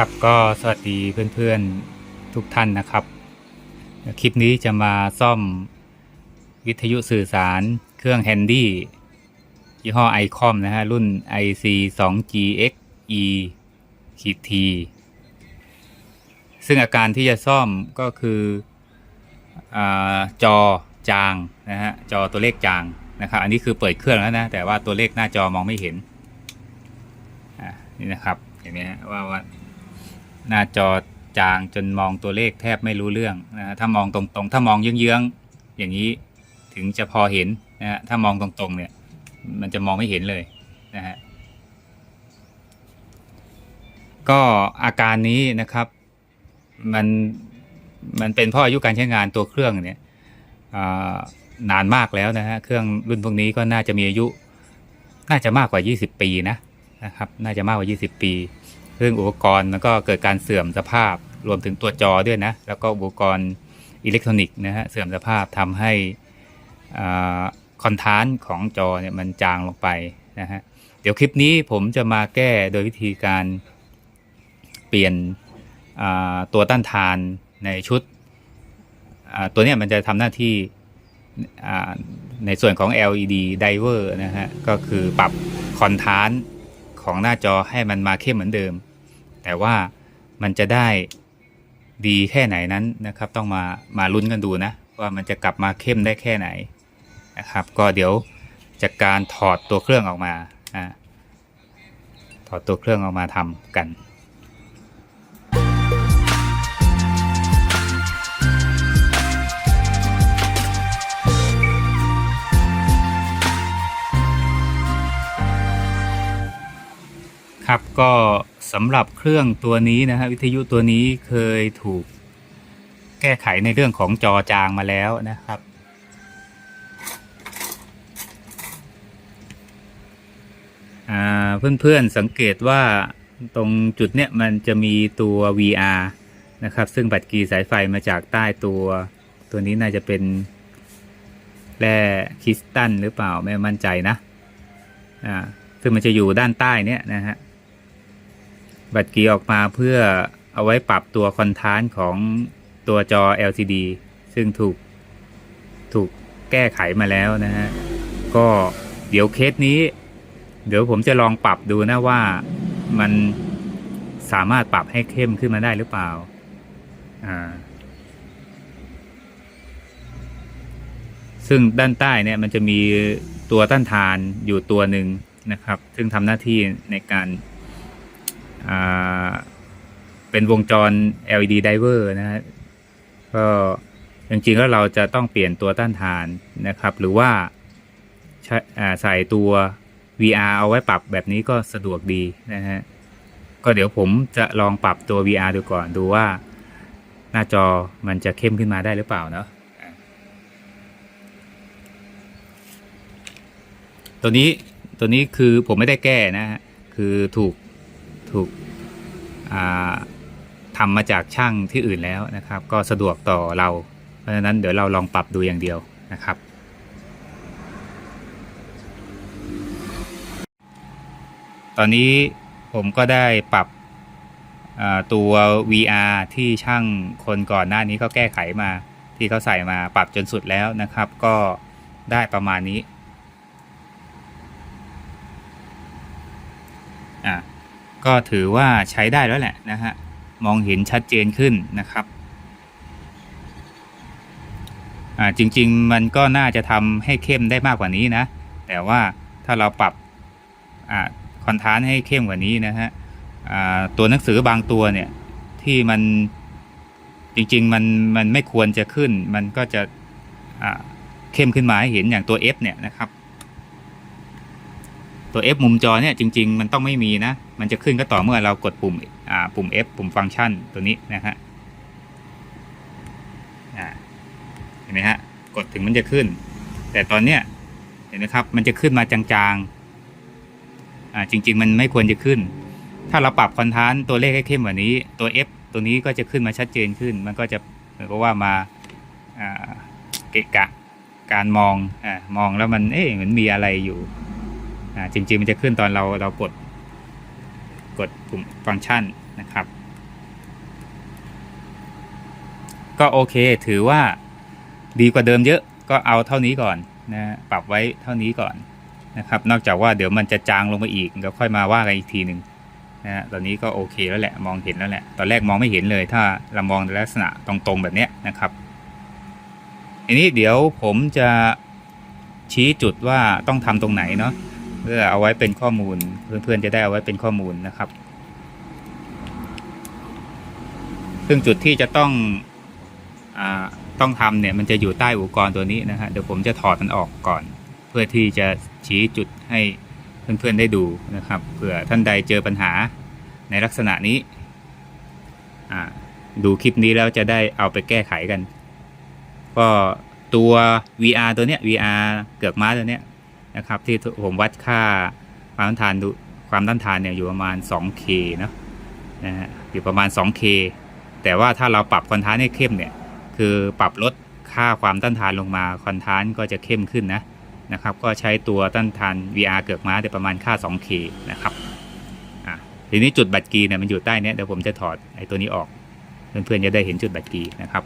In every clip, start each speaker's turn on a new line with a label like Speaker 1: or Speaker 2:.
Speaker 1: ครับก็สวัสดีเพื่อนๆทุกท่านนะครับ คลิปนี้จะมาซ่อมวิทยุสื่อสารเครื่องแฮนดี้ยี่ห้อไอคอมนะฮะ รุ่น IC 2 GX E ขีด T ซึ่งอาการที่จะซ่อมก็คืออจอจางนะฮะ จอตัวเลขจางนะครับ อันนี้คือเปิดเครื่องแล้วนะ แต่ว่าตัวเลขหน้าจอมองไม่เห็น นี่นะครับ เห็นไหมฮะว่าว่า หน้าจอจางจนมองตัวเลขแทบไม่รู้เรื่องนะฮะถ้ามองตรงๆ ถ้ามองเยื้องๆอย่างนี้ถึงจะพอเห็นนะฮะถ้ามองตรงๆเนี่ยมันจะมองไม่เห็นเลยนะฮะก็อาการนี้นะครับมันมันเป็นเพราะอายุการใช้งานตัวเครื่องเนี่ยนานมากแล้วนะฮะเครื่องรุ่นพวกนี้ก็น่าจะมีอายุ น่าจะมากกว่า 20 ปีนะนะครับ น่าจะมากกว่า 20 ปี ซึ่งอุปกรณ์มันก็เกิดการเสื่อมสภาพรวมถึงตัวจอด้วยนะ แล้วก็อุปกรณ์อิเล็กทรอนิกส์นะฮะเสื่อมสภาพทำให้คอนทานของจอเนี่ยมันจางลงไปนะฮะเดี๋ยวคลิปนี้ผมจะมาแก้โดยวิธีการเปลี่ยนตัวต้านทานในชุดตัวนี้มันจะทำหน้าที่ในส่วนของ LED driver นะฮะก็คือปรับคอนทาน ของหน้าจอให้มันมาเข้มเหมือนเดิม แต่ว่ามันจะได้ดีแค่ไหนนั้นนะครับ ต้องมามาลุ้นกันดูนะ ว่ามันจะกลับมาเข้มได้แค่ไหนนะครับ ก็เดี๋ยวจากการถอดตัวเครื่องออกมาอ่าถอดตัวเครื่องออกมาทำกัน ครับก็สำหรับเครื่องตัวนี้นะฮะวิทยุตัวนี้เคยถูกแก้ไขในเรื่องของจอจางมาแล้วนะครับอ่าเพื่อนๆสังเกตว่าตรงจุดเนี้ยมันจะมีตัว VR นะครับ ซึ่งบัตรกีสายไฟมาจากใต้ตัว ตัวนี้น่าจะเป็นแร่คริสตัลหรือเปล่า ไม่มั่นใจนะ อ่า ซึ่งมันจะอยู่ด้านใต้เนี้ยนะฮะ บัตรกีออกมาเพื่อเอาไว้ปรับตัวคอนทานของตัวจอ LCD ซึ่งถูกถูกแก้ไขมาแล้วนะฮะ ก็เดี๋ยวเคสนี้ เดี๋ยวผมจะลองปรับดูนะว่ามันสามารถปรับให้เข้มขึ้นมาได้หรือเปล่า อ่า ซึ่งด้านใต้เนี่ยมันจะมีตัวต้านทานอยู่ตัวหนึ่งนะครับ ซึ่งทำหน้าที่ในการ เป็นวงจร LED diver นะฮะก็จริงๆแล้วเราจะต้องเปลี่ยนตัวต้านทานนะครับ หรือว่าใส่ตัว VR เอาไว้ปรับแบบนี้ก็สะดวกดีนะฮะก็เดี๋ยวผมจะลองปรับตัว VR ดูก่อนดูว่าหน้าจอมันจะเข้มขึ้นมาได้หรือเปล่าเนาะตัวนี้ตัวนี้คือผมไม่ได้แก้นะฮะคือถูก ถูกอ่าทำมาจากช่างที่อื่นแล้วนะครับ ก็สะดวกต่อเรา เพราะฉะนั้นเดี๋ยวเราลองปรับดูอย่างเดียวนะครับ ตอนนี้ผมก็ได้ปรับตัว VR ที่ช่างคนก่อนหน้านี้เขาแก้ไขมาที่เขาใส่มาปรับจนสุดแล้วนะครับ ก็ได้ประมาณนี้อะ ก็ถือว่าใช้ได้แล้วแหละนะฮะมองเห็นชัดเจนขึ้นนะครับอ่าจริง ๆ มันก็น่าจะทำให้เข้มได้มากกว่านี้นะ แต่ว่าถ้าเราปรับอ่าคอนทานให้เข้มกว่านี้นะฮะอ่าตัวหนังสือบางตัวเนี่ยที่มันจริง ๆ มันมันไม่ควรจะขึ้น มันก็จะอ่าเข้มขึ้นมาให้เห็นอย่างตัว F เนี่ยนะครับ ตัว F มุมจอเนี่ยจริง ๆ มันต้องไม่มีนะ มันจะขึ้นก็ต่อเมื่อเรากดปุ่มอ่าปุ่ม F ปุ่มฟังก์ชันตัวนี้นะฮะอ่าเห็นไหมฮะกดถึงมันจะขึ้น แต่ตอนเนี้ยเห็นไหมครับ มันจะขึ้นมาจางๆอ่าจริง ๆ มันไม่ควรจะขึ้น ถ้าเราปรับคอนทานตัวเลขให้เข้มกว่านี้ ตัว F ตัวนี้ก็จะขึ้นมาชัดเจนขึ้น มันก็จะเหมือนกับว่ามาอ่าเกะกะการมองอ่ามองแล้วมันเอ๊ะเหมือนมีอะไรอยู่ อ่จริงๆมันจะขึ้นตอนเราเรากดกดปุ่มฟังก์ชันนะครับ ก็โอเคถือว่าดีกว่าเดิมเยอะก็เอาเท่านี้ก่อนนะปรับไว้เท่านี้ก่อนนะครับ นอกจากว่าเดี๋ยวมันจะจางลงมาอีกก็ค่อยมาว่ากันอีกทีหนึ่งนะตอนนี้ก็โอเคแล้วแหละมองเห็นแล้วแหละ ตอนแรกมองไม่เห็นเลย ถ้าเรามองในลักษณะตรงๆแบบนี้นะครับอันนี้เดี๋ยวผมจะชี้จุดว่าต้องทำตรงไหนเนาะ เพื่อเอาไว้เป็นข้อมูล เพื่อนๆจะได้เอาไว้เป็นข้อมูลนะครับ ซึ่งจุดที่จะต้องอต้องทำเนี่ยมันจะอยู่ใต้อุปกรณ์ตัวนี้นะฮะเดี๋ยวผมจะถอดมันออกก่อน เพื่อที่จะชี้จุดให้เพื่อนๆได้ดูนะครับเผื่อท่านใดเจอปัญหาในลักษณะนี้ดูคลิปนี้แล้วจะได้เอาไปแก้ไขกัน ก็ตัว VR ตัวเนี้ย VR เกือกม้าตัวเนี้ย นะครับ ที่ผมวัดค่าความต้านทานดูความต้านทานเนี่ยอยู่ประมาณ 2K เนอะนะฮะอยู่ประมาณ 2K แต่ว่าถ้าเราปรับคอนทราสต์ให้เข้มเนี่ยคือปรับลดค่าความต้านทานลงมาคอนทราสต์ก็จะเข้มขึ้นนะนะครับก็ใช้ตัวต้านทาน VR เกือกม้าแต่ประมาณค่า 2K นะครับอะทีนี้จุดบัตรกีเนี่ยมันอยู่ใต้เนี้ยเดี๋ยวผมจะถอดไอ้ตัวนี้ออก เพื่อนๆจะได้เห็นจุดบัตรกีนะครับ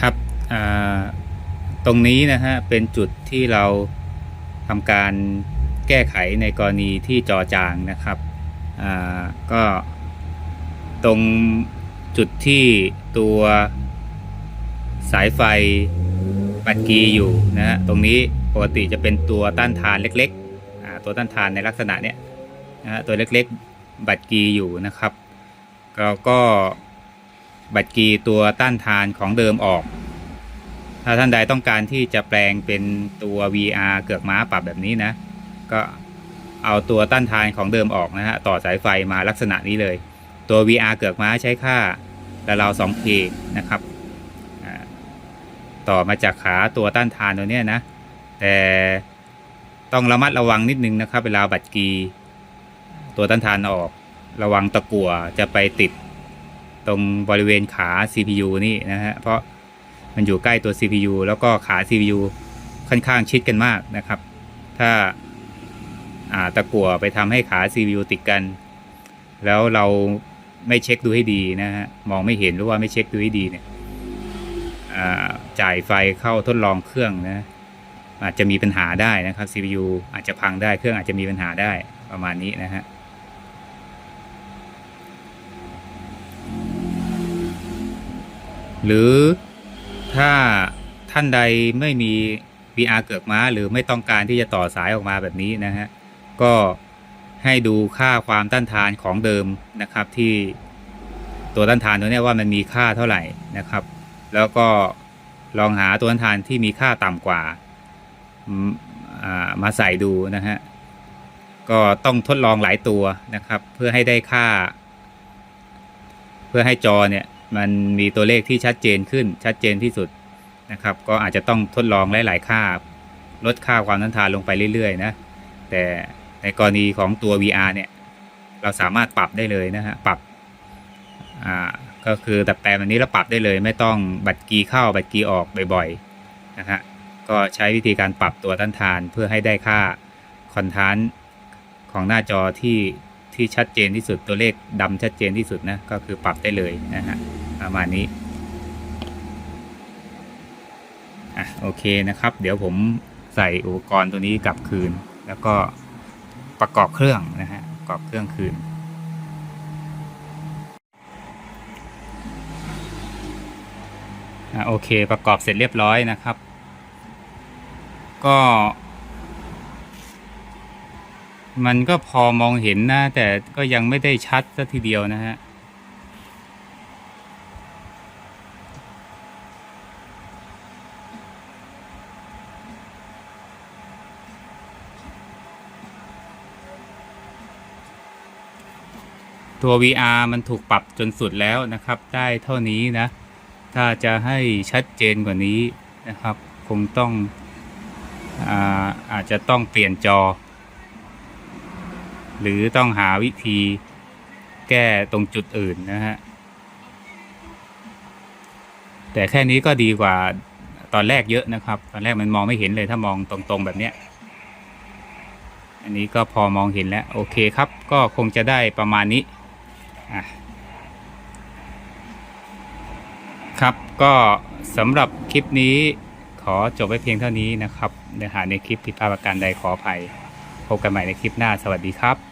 Speaker 1: ครับอ่า ตรงนี้นะฮะเป็นจุดที่เราทำการแก้ไขในกรณีที่จอจางนะครับก็ตรงจุดที่ตัวสายไฟบัตรกีอยู่นะฮะตรงนี้ปกติจะเป็นตัวต้านทานเล็กๆตัวต้านทานในลักษณะเนี้ยนะตัวเล็กๆ บัตรกีอยู่นะครับเราก็บัตรกีตัวต้านทานของเดิมออก ถ้าท่านใดต้องการที่จะแปลงเป็นตัว VR เกือกม้าปรับแบบนี้นะ ก็เอาตัวต้านทานของเดิมออกนะฮะ ต่อสายไฟมาลักษณะนี้เลย ตัว VR เกือกม้าใช้ค่าราว 2K นะครับ ต่อมาจากขาตัวต้านทานตัวเนี้ยนะ แต่ต้องระมัดระวังนิดนึงนะครับ เวลาบัตรกี ตัวต้านทานออก ระวังตะกั่วจะไปติดตรงบริเวณขา CPU นี่นะฮะ เพราะ มันอยู่ใกล้ตัว CPU แล้วก็ขา CPU ค่อนข้างชิดกันมากนะครับ ถ้าาตะกั่วไปทำให้ขา CPU ติดกัน แล้วเราไม่เช็คดูให้ดีนะฮะมองไม่เห็นหรือว่าไม่เช็คดูให้ดีเนี่ยอ่าจ่ายไฟเข้าทดลองเครื่องนะอาจจะมีปัญหาได้นะครับ CPU อาจจะพังได้เครื่องอาจจะมีปัญหาได้ประมาณนี้นะฮะหรือ ถ้าท่านใดไม่มี VR เกือกม้า หรือไม่ต้องการที่จะต่อสายออกมาแบบนี้นะฮะ ก็ให้ดูค่าความต้านทานของเดิมนะครับ ที่ตัวต้านทานตัวนี้ว่ามันมีค่าเท่าไหร่นะครับ แล้วก็ลองหาตัวต้านทานที่มีค่าต่ำกว่ามาใส่ดูนะฮะ ก็ต้องทดลองหลายตัวนะครับ เพื่อให้ได้ค่า เพื่อให้จอเนี่ย มันมีตัวเลขที่ชัดเจนขึ้นชัดเจนที่สุดนะครับ ก็อาจจะต้องทดลองหลาย ๆ ค่า ลดค่าความต้านทานลงไปเรื่อย ๆ นะ แต่ในกรณีของตัว VR เนี่ย เราสามารถปรับได้เลยนะฮะ ปรับ อ่า ก็คือแต่แปลงแบบนี้เราปรับได้เลย ไม่ต้องบัตรกีเข้าบัตรกีออกบ่อย ๆ นะฮะ ก็ใช้วิธีการปรับตัวต้านทานเพื่อให้ได้ค่าคอนทาส์ของหน้าจอที่ที่ชัดเจนที่สุดตัวเลขดำชัดเจนที่สุดนะ ก็คือปรับได้เลยนะฮะ ประมาณนี้อะโอเคนะครับ เดี๋ยวผมใส่อุปกรณ์ตัวนี้กลับคืน แล้วก็ประกอบเครื่องนะฮะประกอบเครื่องคืนอะโอเคประกอบเสร็จเรียบร้อยนะครับ ก็มันก็พอมองเห็นนะแต่ก็ยังไม่ได้ชัดซะทีเดียวนะฮะ ตัว VR มันถูกปรับจนสุดแล้วนะครับ ได้เท่านี้นะ ถ้าจะให้ชัดเจนกว่านี้นะครับ คงต้องอาอาจจะต้องเปลี่ยนจอ หรือต้องหาวิธีแก้ตรงจุดอื่นนะฮะ แต่แค่นี้ก็ดีกว่าตอนแรกเยอะนะครับ ตอนแรกมันมองไม่เห็นเลยถ้ามองตรงๆแบบเนี้ยอันนี้ก็พอมองเห็นแล้ว โอเคครับ ก็คงจะได้ประมาณนี้ ครับก็สำหรับคลิปนี้ขอจบไว้เพียงเท่านี้นะครับเนื้อหาในคลิปผิดพลาดประการใดขออภัย พบกันใหม่ในคลิปหน้าสวัสดีครับ